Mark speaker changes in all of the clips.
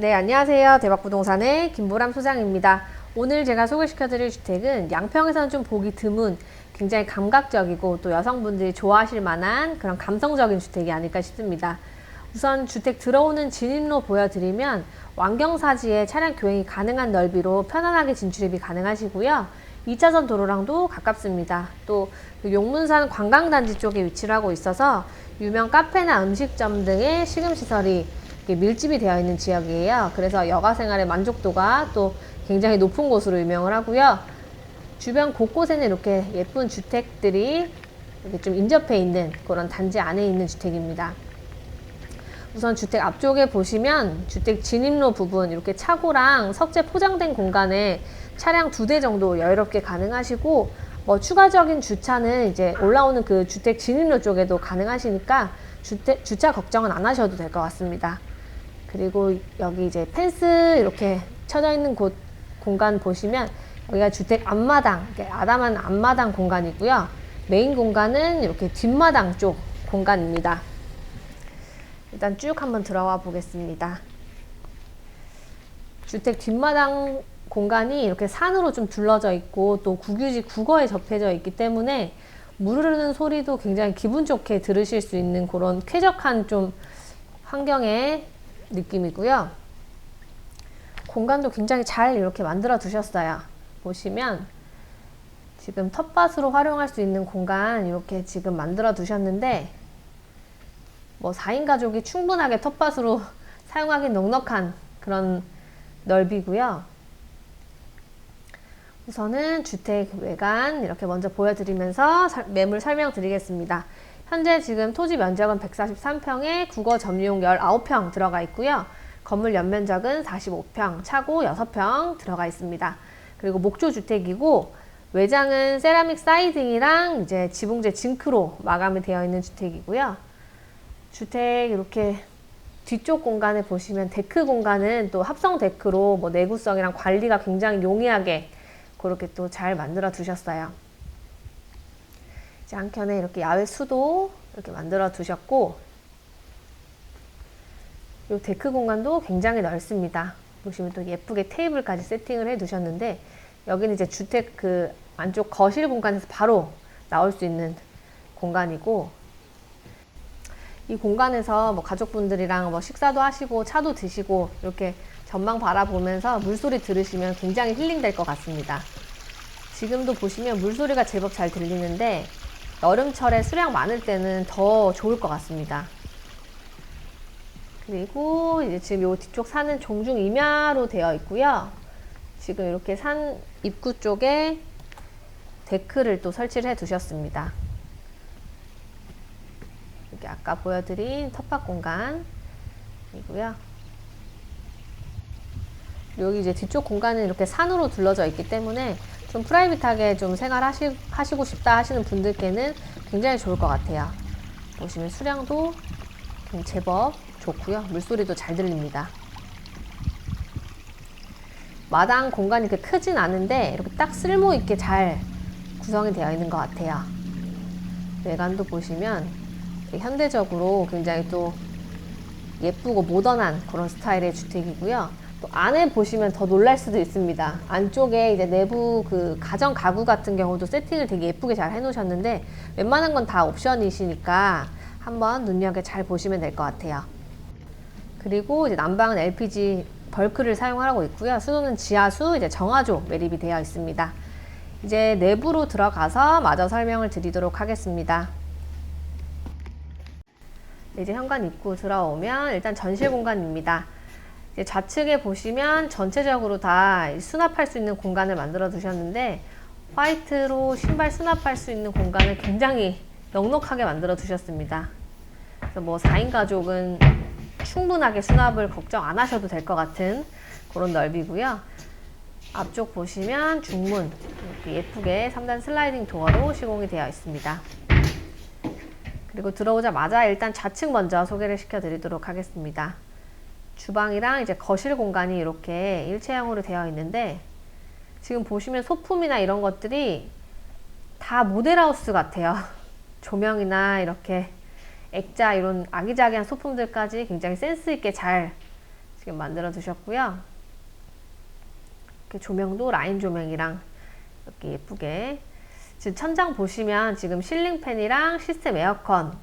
Speaker 1: 네, 안녕하세요. 대박부동산의 김보람 소장입니다. 오늘 제가 소개시켜 드릴 주택은 양평에서는 좀 보기 드문 굉장히 감각적이고 또 여성분들이 좋아하실 만한 그런 감성적인 주택이 아닐까 싶습니다. 우선 주택 들어오는 진입로 보여드리면 완경사지에 차량 교행이 가능한 넓이로 편안하게 진출입이 가능하시고요. 2차선 도로랑도 가깝습니다. 또그 용문산 관광단지 쪽에 위치를 하고 있어서 유명 카페나 음식점 등의 식음시설이 이렇게 밀집이 되어 있는 지역이에요. 그래서 여가 생활의 만족도가 또 굉장히 높은 곳으로 유명을 하고요. 주변 곳곳에는 이렇게 예쁜 주택들이 이렇게 좀 인접해 있는 그런 단지 안에 있는 주택입니다. 우선 주택 앞쪽에 보시면 주택 진입로 부분 이렇게 차고랑 석재 포장된 공간에 차량 두 대 정도 여유롭게 가능하시고 뭐 추가적인 주차는 이제 올라오는 그 주택 진입로 쪽에도 가능하시니까 주택, 주차 걱정은 안 하셔도 될 것 같습니다. 그리고 여기 이제 펜스 이렇게 쳐져 있는 곳 공간 보시면 여기가 주택 앞마당, 아담한 앞마당 공간이고요. 메인 공간은 이렇게 뒷마당 쪽 공간입니다. 일단 쭉 한번 들어와 보겠습니다. 주택 뒷마당 공간이 이렇게 산으로 좀 둘러져 있고 또 국유지 국어에 접해져 있기 때문에 물 흐르는 소리도 굉장히 기분 좋게 들으실 수 있는 그런 쾌적한 좀 환경의 느낌이고요. 공간도 굉장히 잘 이렇게 만들어 두셨어요. 보시면 지금 텃밭으로 활용할 수 있는 공간 이렇게 지금 만들어 두셨는데 뭐 4인 가족이 충분하게 텃밭으로 사용하기 넉넉한 그런 넓이고요. 우선은 주택 외관 이렇게 먼저 보여드리면서 사- 매물 설명 드리겠습니다. 현재 지금 토지 면적은 143평에 국어 점유용 19평 들어가 있고요. 건물 연면적은 45평, 차고 6평 들어가 있습니다. 그리고 목조 주택이고 외장은 세라믹 사이딩이랑 이제 지붕재 징크로 마감이 되어 있는 주택이고요. 주택 이렇게 뒤쪽 공간에 보시면 데크 공간은 또 합성 데크로 뭐 내구성이랑 관리가 굉장히 용이하게 그렇게 또 잘 만들어 두셨어요. 이제 한켠에 이렇게 야외 수도 이렇게 만들어 두셨고, 이 데크 공간도 굉장히 넓습니다. 보시면 또 예쁘게 테이블까지 세팅을 해 두셨는데, 여기는 이제 주택 그 안쪽 거실 공간에서 바로 나올 수 있는 공간이고, 이 공간에서 뭐 가족분들이랑 뭐 식사도 하시고 차도 드시고 이렇게 전망 바라보면서 물소리 들으시면 굉장히 힐링될 것 같습니다. 지금도 보시면 물소리가 제법 잘 들리는데 여름철에 수량 많을 때는 더 좋을 것 같습니다. 그리고 이제 지금 요 뒤쪽 산은 종중 임야로 되어 있고요. 지금 이렇게 산 입구 쪽에 데크를 또 설치를 해 두셨습니다. 이렇게 아까 보여드린 텃밭 공간이고요. 여기 이제 뒤쪽 공간은 이렇게 산으로 둘러져 있기 때문에 좀 프라이빗하게 좀 생활하시, 하시고 싶다 하시는 분들께는 굉장히 좋을 것 같아요. 보시면 수량도 제법 좋고요. 물소리도 잘 들립니다. 마당 공간이 그렇게 크진 않은데 이렇게 딱 쓸모 있게 잘 구성이 되어 있는 것 같아요. 외관도 보시면 현대적으로 굉장히 또 예쁘고 모던한 그런 스타일의 주택이고요. 또 안에 보시면 더 놀랄 수도 있습니다. 안쪽에 이제 내부 그 가정 가구 같은 경우도 세팅을 되게 예쁘게 잘 해놓으셨는데 웬만한 건 다 옵션이시니까 한번 눈여겨 잘 보시면 될 것 같아요. 그리고 이제 난방은 LPG 벌크를 사용하고 있고요. 수도는 지하수 이제 정화조 매립이 되어 있습니다. 이제 내부로 들어가서 마저 설명을 드리도록 하겠습니다. 네, 이제 현관 입구 들어오면 일단 전실 공간입니다. 좌측에 보시면 전체적으로 다 수납할 수 있는 공간을 만들어 두셨는데 화이트로 신발 수납할 수 있는 공간을 굉장히 넉넉하게 만들어 두셨습니다. 그래서 뭐 4인 가족은 충분하게 수납을 걱정 안 하셔도 될 것 같은 그런 넓이고요. 앞쪽 보시면 중문 이렇게 예쁘게 3단 슬라이딩 도어로 시공이 되어 있습니다. 그리고 들어오자마자 일단 좌측 먼저 소개를 시켜드리도록 하겠습니다. 주방이랑 이제 거실 공간이 이렇게 일체형으로 되어 있는데 지금 보시면 소품이나 이런 것들이 다 모델하우스 같아요. 조명이나 이렇게 액자 이런 아기자기한 소품들까지 굉장히 센스 있게 잘 지금 만들어 두셨고요. 이렇게 조명도 라인 조명이랑 이렇게 예쁘게 지금 천장 보시면 지금 실링팬이랑 시스템 에어컨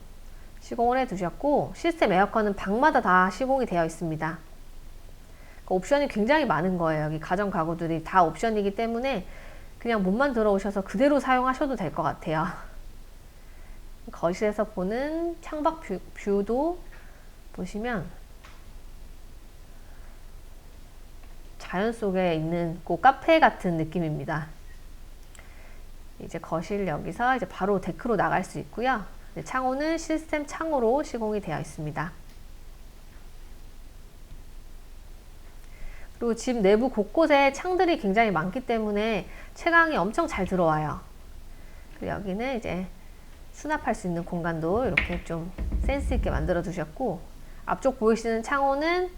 Speaker 1: 시공을 해 두셨고 시스템 에어컨은 방마다 다 시공이 되어 있습니다. 그 옵션이 굉장히 많은 거예요. 여기 가전 가구들이 다 옵션이기 때문에 그냥 몸만 들어오셔서 그대로 사용하셔도 될 것 같아요. 거실에서 보는 창밖 뷰, 뷰도 보시면 자연 속에 있는 그 카페 같은 느낌입니다. 이제 거실 여기서 이제 바로 데크로 나갈 수 있고요. 창호는 시스템 창호로 시공이 되어 있습니다. 그리고 집 내부 곳곳에 창들이 굉장히 많기 때문에 채광이 엄청 잘 들어와요. 여기는 이제 수납할 수 있는 공간도 이렇게 좀 센스 있게 만들어 두셨고 앞쪽 보이시는 창호는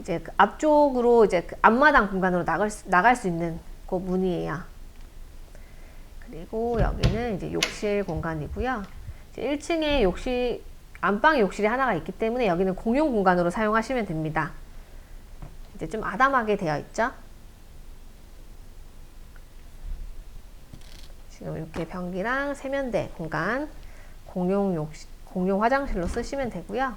Speaker 1: 이제 그 앞쪽으로 이제 그 앞마당 공간으로 나갈 수, 나갈 수 있는 그 문이에요. 그리고 여기는 이제 욕실 공간이고요. 이제 1층에 욕실 안방 욕실이 하나가 있기 때문에 여기는 공용 공간으로 사용하시면 됩니다. 이제 좀 아담하게 되어 있죠. 지금 이렇게 변기랑 세면대 공간 공용 욕실, 공용 화장실로 쓰시면 되고요.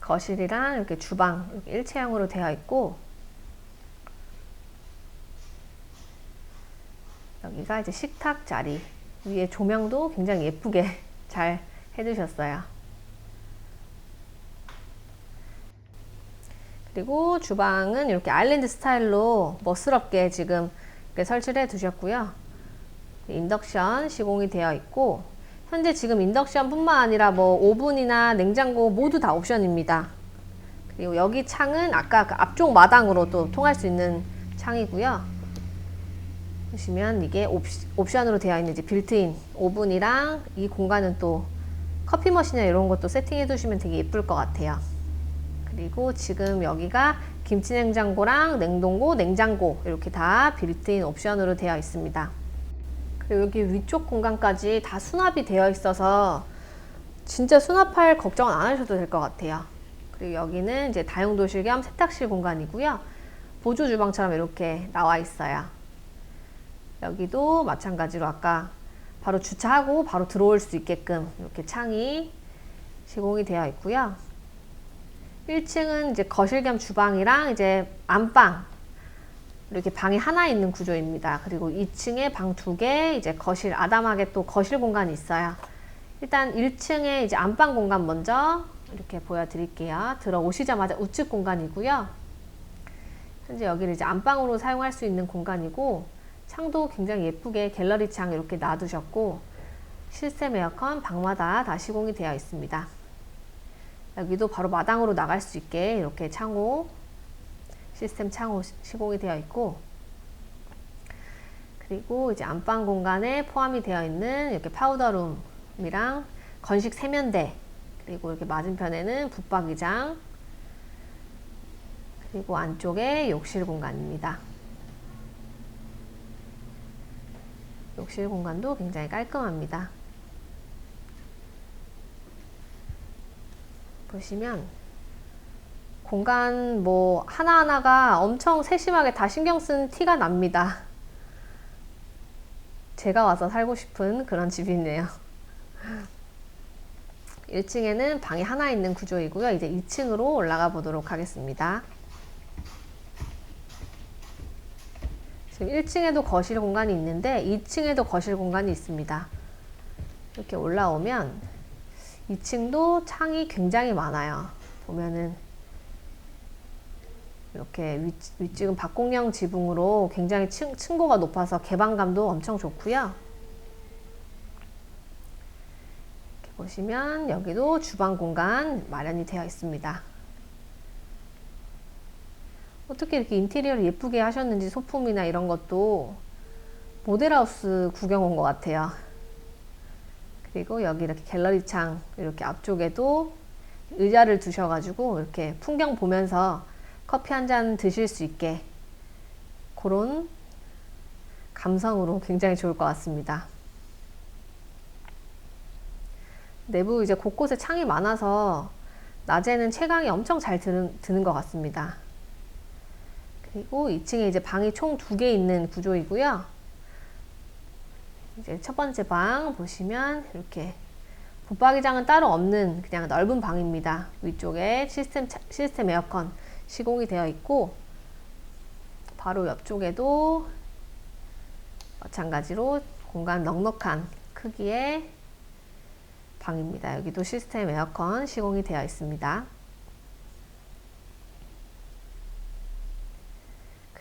Speaker 1: 거실이랑 이렇게 주방 이렇게 일체형으로 되어 있고 여기가 이제 식탁 자리 위에 조명도 굉장히 예쁘게 잘 해두셨어요. 그리고 주방은 이렇게 아일랜드 스타일로 멋스럽게 지금 설치를 해 두셨고요. 인덕션 시공이 되어 있고 현재 지금 인덕션 뿐만 아니라 뭐 오븐이나 냉장고 모두 다 옵션입니다. 그리고 여기 창은 아까 그 앞쪽 마당으로 또 통할 수 있는 창이고요. 보시면 이게 옵션으로 되어 있는 이제 빌트인 오븐이랑 이 공간은 또 커피 머신이나 이런 것도 세팅해 두시면 되게 예쁠 것 같아요. 그리고 지금 여기가 김치 냉장고랑 냉동고, 냉장고 이렇게 다 빌트인 옵션으로 되어 있습니다. 그리고 여기 위쪽 공간까지 다 수납이 되어 있어서 진짜 수납할 걱정은 안 하셔도 될 것 같아요. 그리고 여기는 이제 다용도실 겸 세탁실 공간이고요. 보조 주방처럼 이렇게 나와 있어요. 여기도 마찬가지로 아까 바로 주차하고 바로 들어올 수 있게끔 이렇게 창이 시공이 되어 있고요. 1층은 이제 거실 겸 주방이랑 이제 안방 이렇게 방이 하나 있는 구조입니다. 그리고 2층에 방 두 개, 이제 거실 아담하게 또 거실 공간이 있어요. 일단 1층에 이제 안방 공간 먼저 이렇게 보여드릴게요. 들어오시자마자 우측 공간이고요. 현재 여기를 이제 안방으로 사용할 수 있는 공간이고 창도 굉장히 예쁘게 갤러리 창 이렇게 놔두셨고 시스템 에어컨 방마다 다 시공이 되어 있습니다. 여기도 바로 마당으로 나갈 수 있게 이렇게 창호 시스템 창호 시공이 되어 있고 그리고 이제 안방 공간에 포함이 되어 있는 이렇게 파우더룸이랑 건식 세면대 그리고 이렇게 맞은편에는 붙박이장 그리고 안쪽에 욕실 공간입니다. 욕실 공간도 굉장히 깔끔합니다. 보시면 공간 뭐 하나하나가 엄청 세심하게 다 신경 쓴 티가 납니다. 제가 와서 살고 싶은 그런 집이네요. 1층에는 방이 하나 있는 구조이고요. 이제 2층으로 올라가 보도록 하겠습니다. 지금 1층에도 거실 공간이 있는데 2층에도 거실 공간이 있습니다. 이렇게 올라오면 2층도 창이 굉장히 많아요. 보면은 이렇게 위, 윗지금 박공령 지붕으로 굉장히 층, 층고가 높아서 개방감도 엄청 좋고요. 보시면 여기도 주방 공간 마련이 되어 있습니다. 어떻게 이렇게 인테리어를 예쁘게 하셨는지 소품이나 이런 것도 모델하우스 구경 온 것 같아요. 그리고 여기 이렇게 갤러리 창 이렇게 앞쪽에도 의자를 두셔가지고 이렇게 풍경 보면서 커피 한 잔 드실 수 있게 그런 감성으로 굉장히 좋을 것 같습니다. 내부 이제 곳곳에 창이 많아서 낮에는 채광이 엄청 잘 드는, 드는 것 같습니다. 그리고 2층에 이제 방이 총 두 개 있는 구조이고요. 이제 첫 번째 방 보시면 이렇게 붙박이장은 따로 없는 그냥 넓은 방입니다. 위쪽에 시스템, 차- 시스템 에어컨 시공이 되어 있고 바로 옆쪽에도 마찬가지로 공간 넉넉한 크기의 방입니다. 여기도 시스템 에어컨 시공이 되어 있습니다.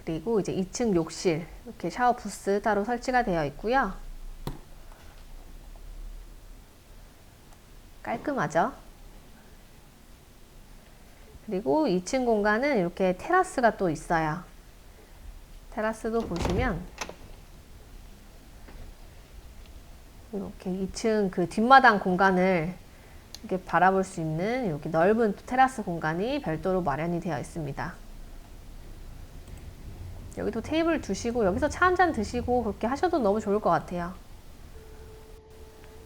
Speaker 1: 그리고 이제 2층 욕실 이렇게 샤워 부스 따로 설치가 되어 있고요. 깔끔하죠? 그리고 2층 공간은 이렇게 테라스가 또 있어요. 테라스도 보시면 이렇게 2층 그 뒷마당 공간을 이렇게 바라볼 수 있는 이렇게 넓은 테라스 공간이 별도로 마련이 되어 있습니다. 여기도 테이블 두시고 여기서 차 한 잔 드시고 그렇게 하셔도 너무 좋을 것 같아요.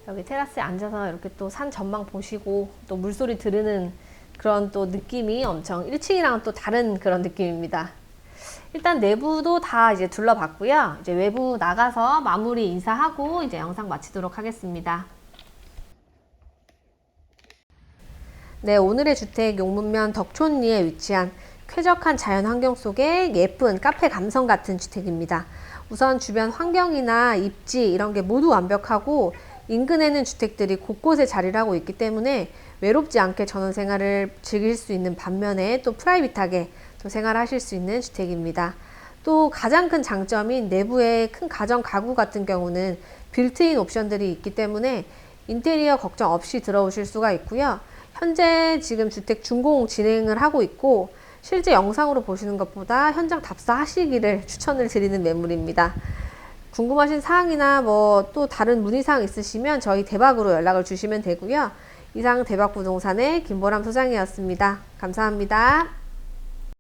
Speaker 1: 여기 테라스에 앉아서 이렇게 또 산 전망 보시고 또 물소리 들으는 그런 또 느낌이 엄청 1층이랑 또 다른 그런 느낌입니다. 일단 내부도 다 이제 둘러봤고요. 이제 외부 나가서 마무리 인사하고 이제 영상 마치도록 하겠습니다. 네, 오늘의 주택 용문면 덕촌리에 위치한 쾌적한 자연 환경 속에 예쁜 카페 감성 같은 주택입니다. 우선 주변 환경이나 입지 이런 게 모두 완벽하고 인근에는 주택들이 곳곳에 자리를 하고 있기 때문에 외롭지 않게 전원 생활을 즐길 수 있는 반면에 또 프라이빗하게 또 생활하실 수 있는 주택입니다. 또 가장 큰 장점인 내부의 큰 가정 가구 같은 경우는 빌트인 옵션들이 있기 때문에 인테리어 걱정 없이 들어오실 수가 있고요. 현재 지금 주택 준공 진행을 하고 있고 실제 영상으로 보시는 것보다 현장 답사하시기를 추천을 드리는 매물입니다. 궁금하신 사항이나 뭐 또 다른 문의사항 있으시면 저희 대박으로 연락을 주시면 되고요. 이상 대박 부동산의 김보람 소장이었습니다. 감사합니다.